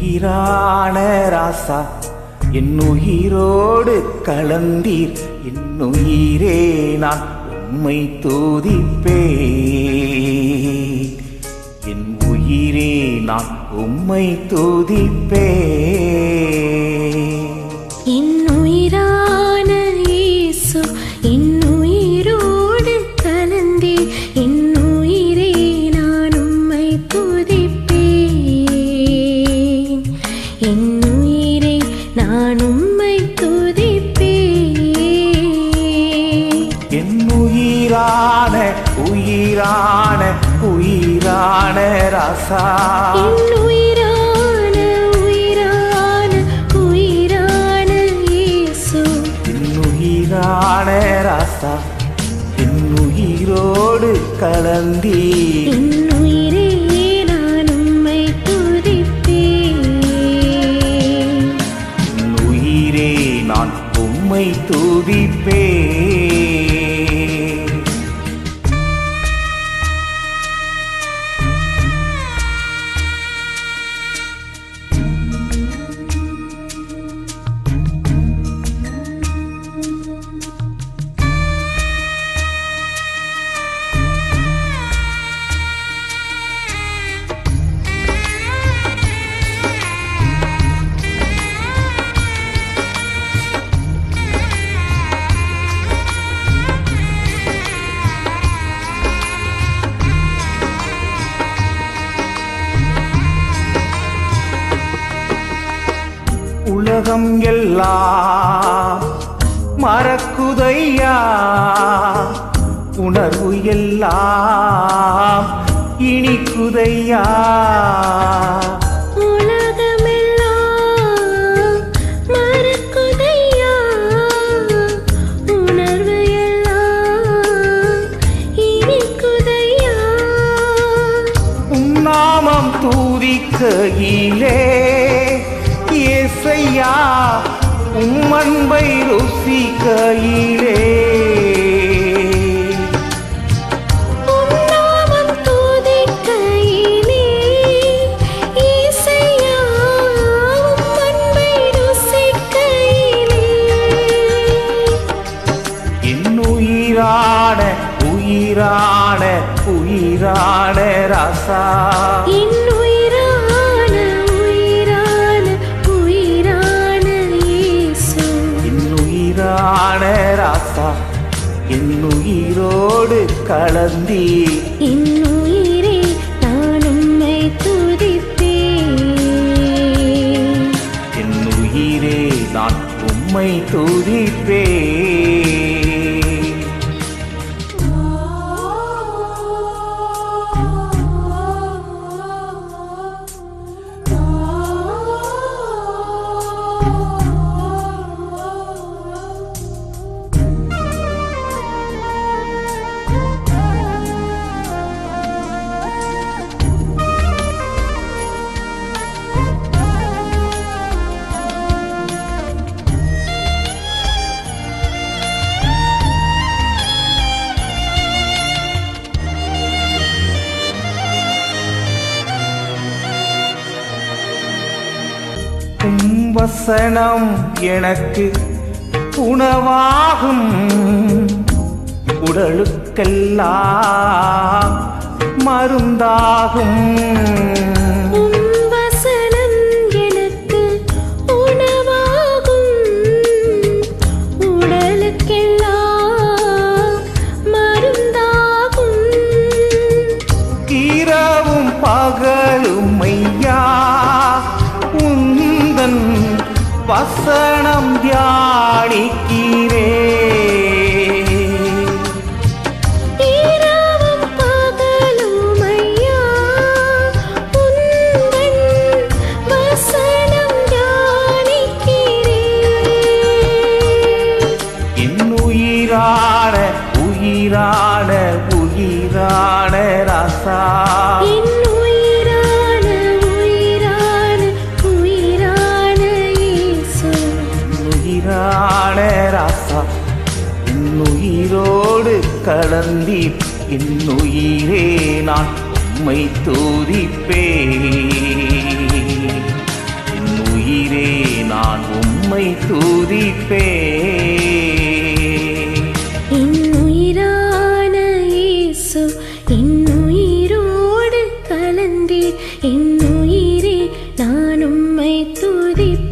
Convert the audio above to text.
உயிரான ராசா என் உயிரோடு கலந்தீர் என் உயிரே நான் உம்மை தூதிப்பே என் உயிரே நான் உம்மை தூதிப்பே உயிரான உயிரான ராசா. உயிரான உயிரான உயிரான இயேசு. உயிரான ராசா. என் உயிரோடு கலந்தீ உலகம் எல்லாம் மறக்குதையா? உணர்வு எல்லாம் இனிக்குதையா? உன்னாமம் தூதிக்கையிலே இயேசையா உம்மன்பை என் உயிரான உயிரான உயிரான ராசா. உயிரோடு கலந்தீ என் உயிரே நான் உம்மை துதிப்பேன். என் உயிரே நான் உம்மை துதிப்பே வசனம் எனக்கு உணவாகும். உடலுக்கெல்லாம் மருந்தாகும். কি கடந்தி இன்னுயிரே நான் உம்மை தூதிப்பே இன்னுயிரே நான் உம்மை தூதிப்பே என்னுயிரோடு கலந்தீர். என்னுயிரே நான் உம்மை துதிப்பேன்.